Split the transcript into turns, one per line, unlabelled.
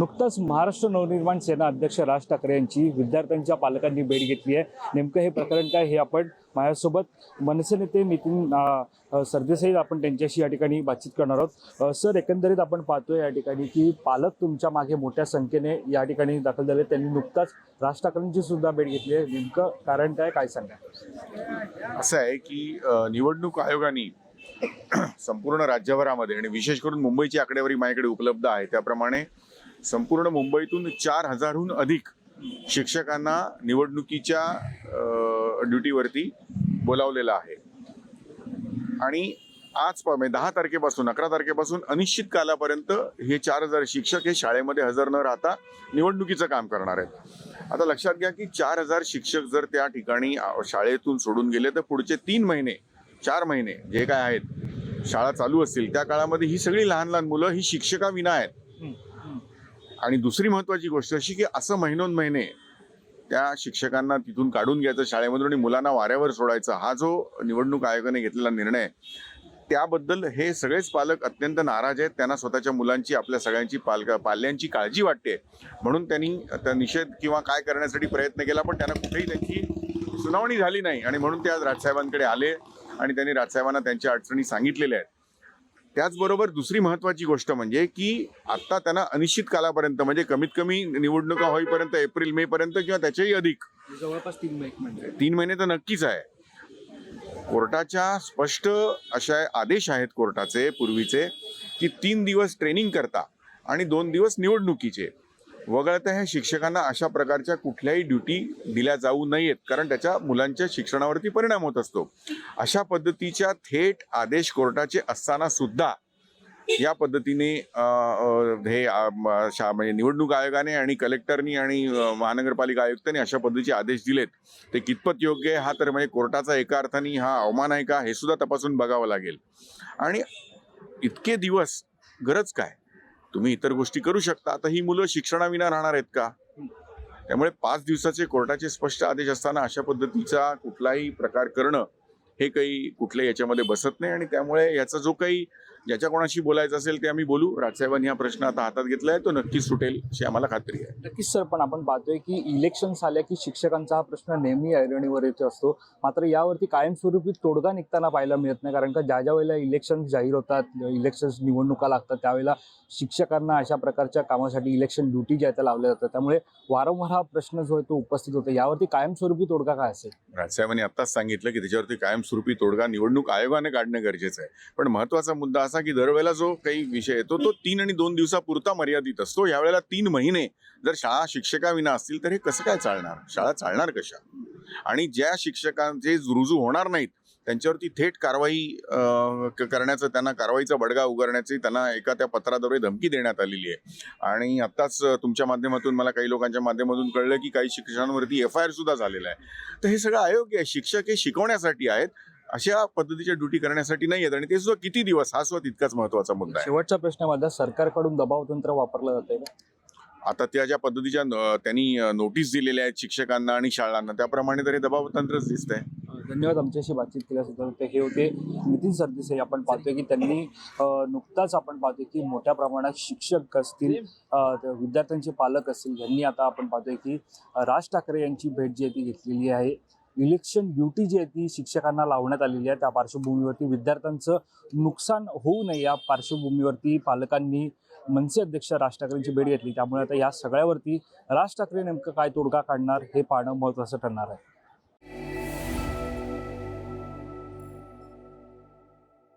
नुकतंच महाराष्ट्र नवनिर्माण सेना अध्यक्ष राज ठाकरे यांची विद्यार्थ्यांच्या पालकांनी भेट घेतली आहे. नेमकं हे प्रकरण काय हे आपण माझ्यासोबत मनसे नेते नितीन सरदेसाई आपण त्यांच्याशी या ठिकाणी बातचीत करणार आहोत. सर एकंदरीत आपण पाहतोय या ठिकाणी की पालक तुमच्या मागे मोठ्या संख्येने या ठिकाणी दाखल झाले. त्यांनी नुकताच राज ठाकरेंची सुद्धा भेट घेतली आहे. नेमकं कारण काय काय सांगा?
असं आहे की निवडणूक आयोगाने संपूर्ण राज्यभरामध्ये आणि विशेष करून मुंबईची आकडेवारी माझ्याकडे उपलब्ध आहे. त्याप्रमाणे संपूर्ण मुंबईतून चार हजारहून अधिक शिक्षकांना निवडणुकीच्या ड्युटीवरती बोलावलेलं आहे. आणि आज प- म्हणजे दहा तारखेपासून अकरा तारखेपासून अनिश्चित कालापर्यंत हे चार हजार शिक्षक हे शाळेमध्ये हजर न राहता निवडणुकीचं काम करणार आहेत. आता लक्षात घ्या की चार हजार शिक्षक जर त्या ठिकाणी शाळेतून सोडून गेले तर पुढचे तीन महिने चार महिने जे काय आहेत शाळा चालू असतील त्या काळामध्ये ही सगळी लहान लहान मुलं ही शिक्षकाविना आहेत. आणि दुसरी महत्त्वाची गोष्ट अशी की असं महिनोन महिने त्या शिक्षकांना तिथून काढून घ्यायचं शाळेमधून आणि मुलांना वाऱ्यावर सोडायचा हा जो निवडणूक आयोगाने घेतलेला निर्णय त्याबद्दल हे सगळेच पालक अत्यंत नाराज आहेत. त्यांना स्वतःच्या मुलांची आपल्या सगळ्यांची पालक पाल्यांची काळजी वाटते. म्हणून त्यांनी त्या निषेध किंवा काय करण्यासाठी प्रयत्न केला पण त्यांना कुठेही त्यांची सुनावणी झाली नाही. आणि म्हणून ते आज राजसाहेबांकडे आले आणि त्यांनी राजसाहेबांना त्यांच्या अडचणी सांगितलेल्या आहेत. त्याचबरोबर दुसरी महत्वाची गोष्ट म्हणजे की आता त्यांना अनिश्चित कालापर्यंत म्हणजे कमीत कमी निवडणुका होईपर्यंत एप्रिल मे पर्यंत किंवा त्याच्याही अधिक.
जवळपास तीन महिने म्हणजे.
तीन महिने तर नक्कीच आहे. कोर्टाच्या स्पष्ट अशा आदेश आहेत कोर्टाचे पूर्वीचे की तीन दिवस ट्रेनिंग करता आणि दोन दिवस निवडणुकीचे. वगळता ह्या शिक्षकांना अशा प्रकारच्या कुठल्याही ड्युटी दिल्या जाऊ नयेत कारण त्याच्या मुलांच्या शिक्षणावरती परिणाम होत असतो. अशा पद्धतीच्या थेट आदेश कोर्टाचे असताना सुद्धा या पद्धतीने हे शा- म्हणजे निवडणूक आयोगाने आणि कलेक्टरनी आणि महानगरपालिका आयुक्तांनी अशा पद्धतीचे आदेश दिलेत. ते कितपत योग्य आहे हा तर म्हणजे कोर्टाचा एका अर्थाने हा अवमान आहे का हे सुद्धा तपासून बघावं लागेल. आणि इतके दिवस गरज काय? तुम्ही इतर गोष्टी करू शकता. आता ही मुलं शिक्षणाविना राहणार आहेत का? त्यामुळे पाच दिवसाचे कोर्टाचे स्पष्ट आदेश असताना अशा पद्धतीचा कुठलाही प्रकार करणं हे काही कुठल्या याच्यामध्ये बसत नाही आणि त्यामुळे याचा जो काही ज्याच्या कोणाशी बोलायचं असेल ते आम्ही बोलू. राजसाहेबांनी हा प्रश्न आता हातात घेतलाय तो नक्कीच सुटेल अशी आम्हाला खात्री आहे.
नक्कीच सर पण आपण पाहतोय की इलेक्शन आल्या की शिक्षकांचा हा प्रश्न नेहमी ऐरणीवर येत असतो. मात्र यावरती कायमस्वरूपी तोडगा निघताना पाहायला मिळत नाही कारण का ज्या ज्या वेळेला इलेक्शन जाहीर होतात इलेक्शन निवडणुका लागतात त्यावेळेला शिक्षकांना अशा प्रकारच्या कामासाठी इलेक्शन ड्युटी ज्या त्या लावल्या जातात. त्यामुळे वारंवार हा प्रश्न जो आहे तो उपस्थित होतो. यावरती कायमस्वरूपी तोडगा काय असेल?
राजसाहेबांनी आत्ताच सांगितलं की त्याच्यावरती कायमस्वरूपी तोडगा आहे आयोगाने काढणं गरजेचं आहे. पण महत्त्वाचा मुद्दा असा की दरवेळेला जो काही विषय येतो तो तीन आणि दोन दिवसापुरता मर्यादित असतो. यावेळेला तीन महिने जर शाळा शिक्षकाविना असतील तर हे कसं काय चालणार? शाळा चालणार कशा? आणि ज्या शिक्षकांचे रुजू होणार नाहीत त्यांच्यावरती थेट कारवाई करण्याचं त्यांना कारवाईचा बडगा उगारण्याची त्यांना एका त्या पत्राद्वारे धमकी देण्यात आलेली आहे. आणि आत्ताच तुमच्या माध्यमातून मला काही लोकांच्या माध्यमातून कळलं की काही शिक्षकांवरती एफ आय आर सुद्धा झालेला आहे. तर हे सगळं अयोग्य आहे. शिक्षक हे शिकवण्यासाठी आहेत. अशा पद्धतीच्या ड्युटी करण्यासाठी नाही आहेत. आणि ते सुद्धा किती दिवस? हा सुद्धा तितकाच महत्त्वाचा मुद्दा आहे.
शेवटच्या प्रश्नामध्ये सरकारकडून दबाव तंत्र वापरलं जातंय का
आता त्या ज्या पद्धतीच्या त्यांनी नोटीस दिलेल्या आहेत शिक्षकांना आणि शाळांना त्याप्रमाणे तरी दबाव तंत्रच दिसत आहे
धन्यवाद आमच्याशी बातचीत केल्याबद्दल. ते हे होते नितीन सरदेसाई. आपण पाहतोय की त्यांनी नुकताच आपण पाहतोय की मोठ्या प्रमाणात शिक्षक असतील विद्यार्थ्यांचे पालक असतील. यांनी आता आपण पाहतोय की राज ठाकरे यांची भेट जी आहे ती घेतलेली आहे. इलेक्शन ड्युटी जी आहे ती शिक्षकांना लावण्यात आलेली आहे. त्या पार्श्वभूमीवरती विद्यार्थ्यांचं नुकसान होऊ नये या पार्श्वभूमीवरती पालकांनी मनसे अध्यक्ष राज ठाकरेंची भेट घेतली. त्यामुळे आता या सगळ्यावरती राज ठाकरे नेमकं काय तोडगा काढणार हे पाहणं महत्त्वाचं ठरणार आहे.